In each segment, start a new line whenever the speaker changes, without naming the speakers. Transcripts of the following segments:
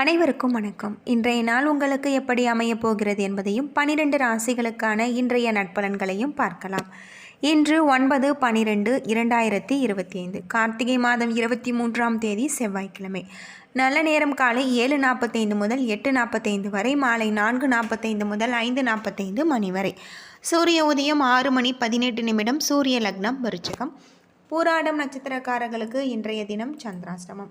அனைவருக்கும் வணக்கம். இன்றைய நாள் உங்களுக்கு எப்படி அமையப் போகிறது என்பதையும் பனிரெண்டு ராசிகளுக்கான இன்றைய நட்பலன்களையும் பார்க்கலாம். இன்று ஒன்பது பனிரெண்டு இரண்டாயிரத்தி இருபத்தி ஐந்து. கார்த்திகை மாதம் இருபத்தி மூன்றாம் தேதி செவ்வாய்க்கிழமை. நல்ல நேரம் காலை ஏழு நாற்பத்தைந்து முதல் எட்டு நாற்பத்தைந்து வரை மாலை நான்கு நாற்பத்தைந்து முதல் ஐந்து நாற்பத்தைந்து மணி வரை. சூரிய உதயம் ஆறு மணி பதினெட்டு நிமிடம் சூரிய லக்னம் விருச்சகம். பூராடம் நட்சத்திரக்காரர்களுக்கு இன்றைய தினம் சந்திராஷ்டமம்.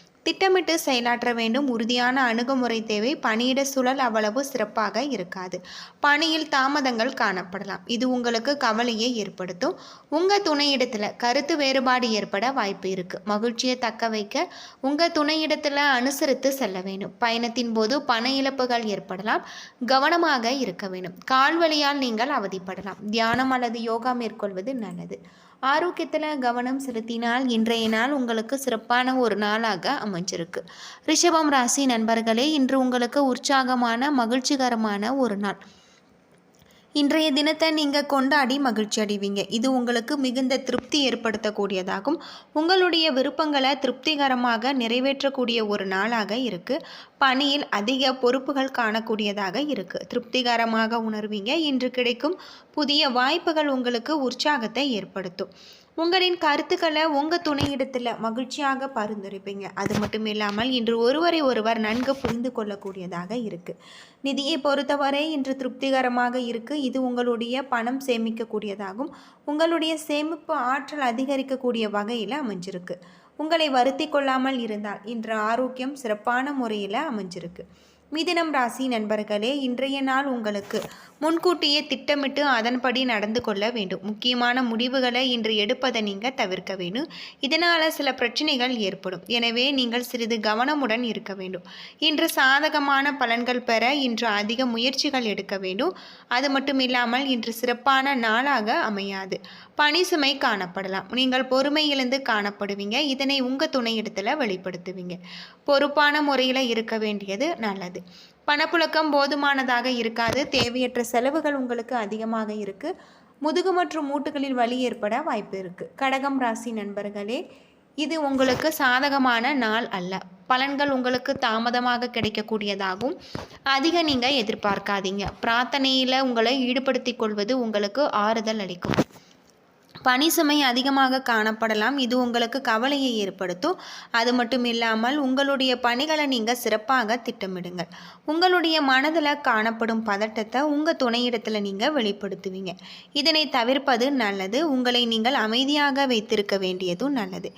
திட்டமிட்டு செயலாற்ற வேண்டும். உறுதியான அணுகுமுறை தேவை. பணியிட சூழல் அவ்வளவு சிறப்பாக இருக்காது. பணியில் தாமதங்கள் காணப்படலாம். இது உங்களுக்கு கவலையை ஏற்படுத்தும். உங்கள் துணையிடத்தில் கருத்து வேறுபாடு ஏற்பட வாய்ப்பு இருக்குது மகிழ்ச்சியை தக்க வைக்க உங்கள் துணையிடத்தில் அனுசரித்து செல்ல வேண்டும். பயணத்தின் போது பண இழப்புகள் ஏற்படலாம். கவனமாக இருக்க வேண்டும். கால்வழியால் நீங்கள் அவதிப்படலாம். தியானம் அல்லது யோகா மேற்கொள்வது நல்லது. ஆரோக்கியத்தில் கவனம் செலுத்தினால் இன்றைய நாள் உங்களுக்கு சிறப்பான ஒரு நாளாக அமைஞ்சிருக்கு ரிஷபம் ராசி நண்பர்களே இன்று உங்களுக்கு உற்சாகமான மகிழ்ச்சிகரமான ஒரு நாள். இன்றைய தினத்தை நீங்கள் கொண்டாடி மகிழ்ச்சி அடைவீங்க. இது உங்களுக்கு மிகுந்த திருப்தி ஏற்படுத்தக்கூடியதாகும். உங்களுடைய விருப்பங்களை திருப்திகரமாக நிறைவேற்றக்கூடிய ஒரு நாளாக இருக்குது பணியில் அதிக பொறுப்புகள் காணக்கூடியதாக இருக்குது திருப்திகரமாக உணர்வீங்க. இன்று கிடைக்கும் புதிய வாய்ப்புகள் உங்களுக்கு உற்சாகத்தை ஏற்படுத்தும். உங்களின் கருத்துக்களை உங்கள் துணையிடத்தில் மகிழ்ச்சியாக பரிந்துரைப்பீங்க. அது மட்டும் இல்லாமல் இன்று ஒருவரை ஒருவர் நன்கு புரிந்து கொள்ளக்கூடியதாக இருக்குது நிதியை பொறுத்தவரை இன்று திருப்திகரமாக இருக்குது இது உங்களுடைய பணம் சேமிக்கக்கூடியதாகும். உங்களுடைய சேமிப்பு ஆற்றல் அதிகரிக்கக்கூடிய வகையில் அமைஞ்சிருக்கு. உங்களை வருத்தி கொள்ளாமல் இருந்தால் இன்று ஆரோக்கியம் சிறப்பான முறையில் அமைஞ்சிருக்கு. மிதினம் ராசி நண்பர்களே இன்றைய நாள் உங்களுக்கு முன்கூட்டியே திட்டமிட்டு அதன்படி நடந்து கொள்ள வேண்டும். முக்கியமான முடிவுகளை இன்று எடுப்பதை நீங்கள் தவிர்க்க வேண்டும். இதனால் சில பிரச்சனைகள் ஏற்படும். எனவே நீங்கள் சிறிது கவனமுடன் இருக்க வேண்டும். இன்று சாதகமான பலன்கள் பெற இன்று அதிக முயற்சிகள் எடுக்க வேண்டும். அது மட்டும் இல்லாமல் இன்று சிறப்பான நாளாக அமையாது. பணிசுமை காணப்படலாம். நீங்கள் பொறுமை இழந்து காணப்படுவீங்க. இதனை உங்கள் துணையிடத்தில் வெளிப்படுத்துவீங்க. பொறுப்பான முறையில் இருக்க வேண்டியது நல்லது. பணப்புழக்கம் போதுமானதாக இருக்காது. தேவையற்ற செலவுகள் உங்களுக்கு அதிகமாக இருக்குது முதுகு மற்றும் மூட்டுகளில் வலி ஏற்பட வாய்ப்பு இருக்குது கடகம் ராசி நண்பர்களே இது உங்களுக்கு சாதகமான நாள் அல்ல. பலன்கள் உங்களுக்கு தாமதமாக கிடைக்கக்கூடியதாகும். அதிக நீங்கள் எதிர்பார்க்காதீங்க. பிரார்த்தனையில் உங்களை ஈடுபடுத்திக் கொள்வது உங்களுக்கு ஆறுதல் அளிக்கும். பனி சுமை அதிகமாக காணப்படலாம். இது உங்களுக்கு கவலையை ஏற்படுத்தும். அது மட்டும் இல்லாமல் உங்களுடைய பணிகளை நீங்கள் சிறப்பாக திட்டமிடுங்கள். உங்களுடைய மனதில் காணப்படும் பதட்டத்தை உங்கள் துணையிடத்தில் நீங்கள் வெளிப்படுத்துவீங்க. இதனை தவிர்ப்பது நல்லது. உங்களை நீங்கள் அமைதியாக வைத்திருக்க வேண்டியதும் நல்லது.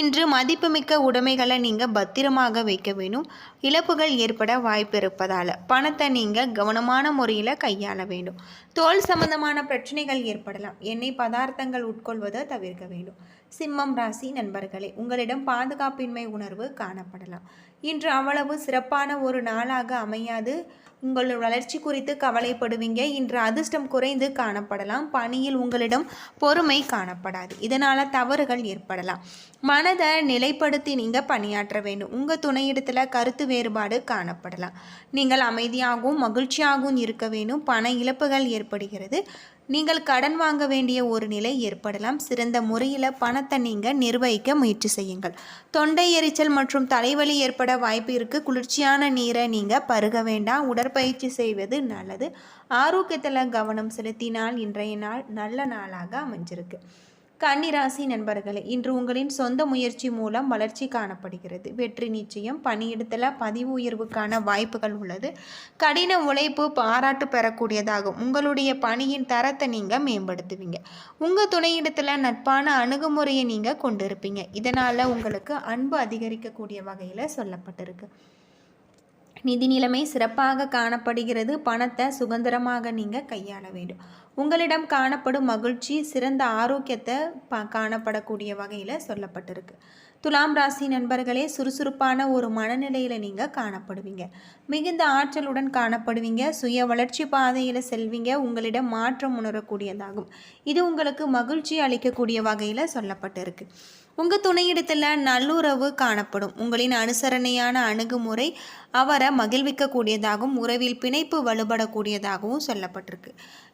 இன்று மதிப்புமிக்க உடைமைகளை நீங்கள் பத்திரமாக வைக்க வேணும். இழப்புகள் ஏற்பட வாய்ப்பு இருப்பதால் பணத்தை நீங்கள் கவனமான முறையில் கையாள வேண்டும். தோல் சம்பந்தமான பிரச்சனைகள் ஏற்படலாம். எண்ணெய் பதார்த்தங்கள் உட்கொள்வதை தவிர்க்க வேண்டும். சிம்மம் ராசி நண்பர்களே உங்களிடம் பாதுகாப்பின்மை உணர்வு காணப்படலாம். இன்று அவ்வளவு சிறப்பான ஒரு நாளாக அமையாது. உங்கள் வளர்ச்சி குறித்து கவலைப்படுவீங்க. இன்று அதிர்ஷ்டம் குறைந்து காணப்படலாம். பணியில் உங்களிடம் பொறுமை காணப்படாது. இதனால் தவறுகள் ஏற்படலாம். மனதை நிலைப்படுத்தி நீங்கள் பணியாற்ற வேண்டும். உங்கள் துணையிடத்தில் கருத்து வேறுபாடு காணப்படலாம். நீங்கள் அமைதியாகவும் மகிழ்ச்சியாகவும் இருக்க வேண்டும். பண இழப்புகள் ஏற்படுகிறது. நீங்கள் கடன் வாங்க வேண்டிய ஒரு நிலை ஏற்படலாம். சிறந்த முறையில் பணத்தை நீங்கள் நிர்வகிக்க முயற்சி செய்யுங்கள். தொண்டை எரிச்சல் மற்றும் தலைவலி ஏற்பட வாய்ப்பு இருக்குது குளிர்ச்சியான நீரை நீங்கள் பருக வேண்டாம். உடற்பயிற்சி செய்வது நல்லது. ஆரோக்கியத்தில் கவனம் செலுத்தினால் இன்றைய நாள் நல்ல நாளாக அமைஞ்சிருக்கு. கன்னிராசி நண்பர்களே இன்று உங்களின் சொந்த முயற்சி மூலம் வளர்ச்சி காணப்படுகிறது. வெற்றி நிச்சயம் பணியிடத்தில் பதிவு உயர்வுக்கான வாய்ப்புகள் உள்ளது. கடின உழைப்பு பாராட்டு பெறக்கூடியதாகும். உங்களுடைய பணியின் தரத்தை நீங்கள் மேம்படுத்துவீங்க. உங்கள் துணையிடத்தில் நட்பான அணுகுமுறையை நீங்கள் கொண்டிருப்பீங்க. இதனால் உங்களுக்கு அன்பு அதிகரிக்கக்கூடிய வகையில் சொல்லப்பட்டிருக்கு. நிதி நிலைமை சிறப்பாக காணப்படுகிறது. பணத்தை சுதந்திரமாக நீங்கள் கையாள வேண்டும். உங்களிடம் காணப்படும் மகிழ்ச்சி சிறந்த ஆரோக்கியத்தை ப காணப்படக்கூடிய வகையில் சொல்லப்பட்டிருக்கு. துலாம் ராசி நண்பர்களே சுறுசுறுப்பான ஒரு மனநிலையில் நீங்கள் காணப்படுவீங்க. மிகுந்த ஆற்றலுடன் காணப்படுவீங்க. சுய வளர்ச்சி பாதையில் செல்வீங்க. உங்களிடம் மாற்றம் உணரக்கூடியதாகும். இது உங்களுக்கு மகிழ்ச்சி அளிக்கக்கூடிய வகையில் சொல்லப்பட்டிருக்கு. உங்கள் துணையிடத்தில் நல்லுறவு காணப்படும். உங்களின் அனுசரணையான அணுகுமுறை அவரை மகிழ்விக்கக்கூடியதாகவும் உறவில் பிணைப்பு வலுபடக்கூடியதாகவும் சொல்லப்பட்டிருக்கு.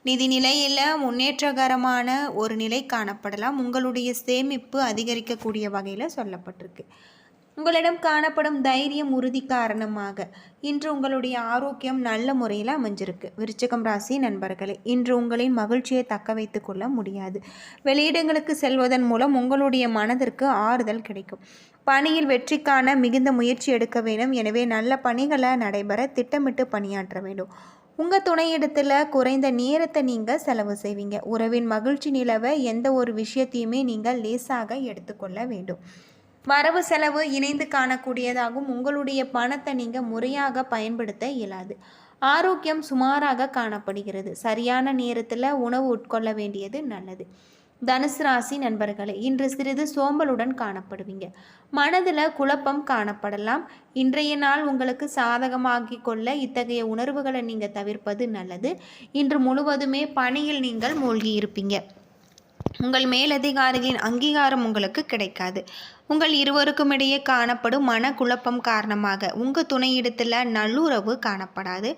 நிதி நிலையில் முன்னேற்றகரமான ஒரு நிலை காணப்படலாம். உங்களுடைய சேமிப்பு அதிகரிக்கக்கூடிய வகையில் சொல்லப்பட்டிருக்கு. உங்களிடம் காணப்படும் தைரியம் உறுதி காரணமாக இன்று உங்களுடைய ஆரோக்கியம் நல்ல முறையில் அமைஞ்சிருக்கு. விருச்சகம் ராசி நண்பர்களே இன்று உங்களின் மகிழ்ச்சியை தக்க வைத்து கொள்ள முடியாது. வெளியிடங்களுக்கு செல்வதன் மூலம் உங்களுடைய மனதிற்கு ஆறுதல் கிடைக்கும். பணியில் வெற்றிக்கான மிகுந்த முயற்சி எடுக்க வேண்டும். எனவே நல்ல பணிகளை நடைபெற திட்டமிட்டு பணியாற்ற வேண்டும். உங்கள் துணையிடத்தில் குறைந்த நேரத்தை நீங்கள் செலவு செய்வீங்க. உறவின் மகிழ்ச்சி நிலவை எந்த ஒரு விஷயத்தையுமே நீங்கள் லேசாக எடுத்துக்கொள்ள வேண்டும். வரவு செலவு இணைந்து காணக்கூடியதாகவும் உங்களுடைய பணத்தை நீங்கள் முறையாக பயன்படுத்த இயலாது. ஆரோக்கியம் சுமாராக காணப்படுகிறது. சரியான நேரத்தில் உணவு உட்கொள்ள வேண்டியது நல்லது. தனுசு ராசி நண்பர்களே இன்று சிறிது சோம்பலுடன் காணப்படுவீங்க. மனதில் குழப்பம் காணப்படலாம். இன்றைய நாள் உங்களுக்கு சாதகமாக்கி கொள்ள இத்தகைய உணர்வுகளை நீங்கள் தவிர்ப்பது நல்லது. இன்று முழுவதுமே பணியில் நீங்கள் மூழ்கி இருப்பீங்க. உங்கள் மேலதிகாரிகளின் அங்கீகாரம் உங்களுக்கு கிடைக்காது. உங்கள் இருவருக்கும் இடையே காணப்படும் மனக்குழப்பம் காரணமாக உங்கள் துணையிடத்தில் நல்லுறவு காணப்படாது.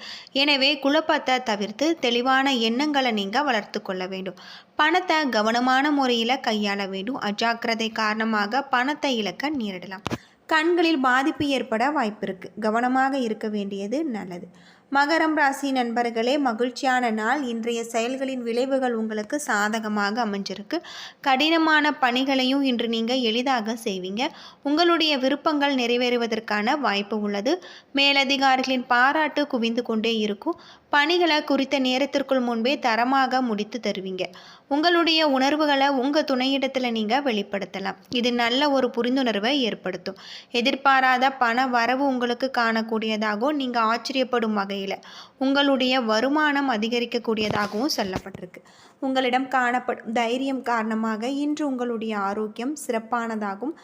எனவே குழப்பத்தை தவிர்த்து தெளிவான எண்ணங்களை நீங்கள் வளர்த்து கொள்ள வேண்டும். பணத்தை கவனமான முறையில் கையாள வேண்டும். அஜாக்கிரதை காரணமாக பணத்தை இழக்க நேரிடலாம். கண்களில் பாதிப்பு ஏற்பட வாய்ப்பு இருக்குது கவனமாக இருக்க வேண்டியது நல்லது. மகரம் ராசி நண்பர்களே மகிழ்ச்சியான நாள். இன்றைய செயல்களின் விளைவுகள் உங்களுக்கு சாதகமாக அமைஞ்சிருக்கு. கடினமான பணிகளையும் இன்று நீங்கள் எளிதாக செய்வீங்க. உங்களுடைய விருப்பங்கள் நிறைவேறுவதற்கான வாய்ப்பு உள்ளது. மேலதிகாரிகளின் பாராட்டு குவிந்து கொண்டே இருக்கும். பணிகளை குறித்த நேரத்திற்குள் முன்பே தரமாக முடித்து தருவீங்க. உங்களுடைய உணர்வுகளை உங்கள் துணையிடத்தில் நீங்கள் வெளிப்படுத்தலாம். இது நல்ல ஒரு புரிந்துணர்வை ஏற்படுத்தும். எதிர்பாராத பண வரவு உங்களுக்கு காணக்கூடியதாகவும் நீங்கள் ஆச்சரியப்படும் வகை வகையில் உங்களுடைய வருமானம் அதிகரிக்கக்கூடியதாகவும் சொல்லப்பட்டிருக்கு. உங்களிடம் காணப்படும் தைரியம் காரணமாக இன்று உங்களுடைய ஆரோக்கியம் சிறப்பானதாகவும்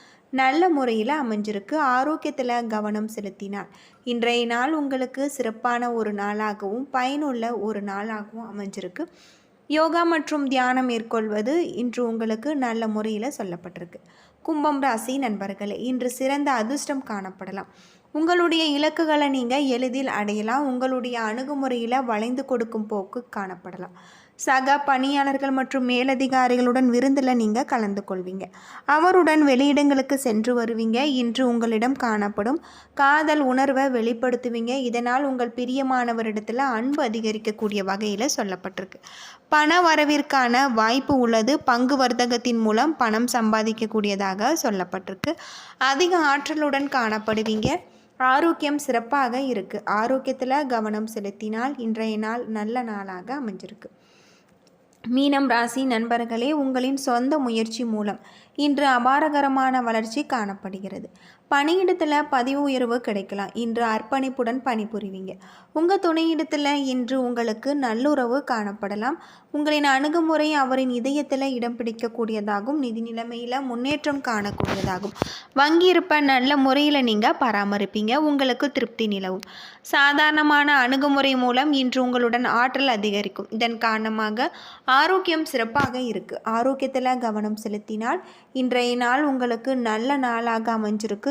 நல்ல முறையில் அமைஞ்சிருக்கு. ஆரோக்கியத்தில் கவனம் செலுத்தினால் இன்றைய நாள் உங்களுக்கு சிறப்பான ஒரு நாளாகவும் பயனுள்ள ஒரு நாளாகவும் அமைஞ்சிருக்கு. யோகா மற்றும் தியானம் மேற்கொள்வது இன்று உங்களுக்கு நல்ல முறையில் சொல்லப்பட்டிருக்கு. கும்பம் ராசி நண்பர்களே இன்று சிறந்த அதிர்ஷ்டம் காணப்படலாம். உங்களுடைய இலக்குகளை நீங்கள் எளிதில் அடையலாம். உங்களுடைய அணுகுமுறையில் வளைந்து கொடுக்கும் போக்கு காணப்படலாம். சக பணியாளர்கள் மற்றும் மேலதிகாரிகளுடன் விருந்தில் நீங்கள் கலந்து கொள்வீங்க. அவருடன் வெளியிடங்களுக்கு சென்று வருவீங்க. இன்று உங்களிடம் காணப்படும் காதல் உணர்வை வெளிப்படுத்துவீங்க. இதனால் உங்கள் பிரியமானவரிடத்தில் அன்பு அதிகரிக்கக்கூடிய வகையில் சொல்லப்பட்டிருக்கு. பண வரவிற்கான வாய்ப்பு உள்ளது. பங்கு வர்த்தகத்தின் மூலம் பணம் சம்பாதிக்கக்கூடியதாக சொல்லப்பட்டிருக்கு. அதிக ஆற்றலுடன் காணப்படுவீங்க. ஆரோக்கியம் சிறப்பாக இருக்குது ஆரோக்கியத்தில் கவனம் செலுத்தினால் இன்றைய நாள் நல்ல நாளாக அமைஞ்சிருக்கு. மீனம் ராசி நண்பர்களே உங்களின் சொந்த முயற்சி மூலம் இன்று அபாரகரமான வளர்ச்சி காணப்படுகிறது. பணியிடத்தில் பதிவு உயர்வு கிடைக்கலாம். இன்று அர்ப்பணிப்புடன் பணிபுரிவீங்க. உங்கள் துணையிடத்தில் இன்று உங்களுக்கு நல்லுறவு காணப்படலாம். உங்களின் அணுகுமுறை அவரின் இதயத்தில் இடம் பிடிக்கக்கூடியதாகும். நிதி நிலைமையில் முன்னேற்றம் காணக்கூடியதாகும். வங்கி இருப்ப நல்ல முறையில் நீங்கள் பராமரிப்பீங்க. உங்களுக்கு திருப்தி நிலவும். சாதாரணமான அணுகுமுறை மூலம் இன்று உங்களுடன் ஆற்றல் அதிகரிக்கும். இதன் காரணமாக ஆரோக்கியம் சிறப்பாக இருக்குது ஆரோக்கியத்தில் கவனம் செலுத்தினால் இன்றைய நாள் உங்களுக்கு நல்ல நாளாக அமைஞ்சிருக்கு.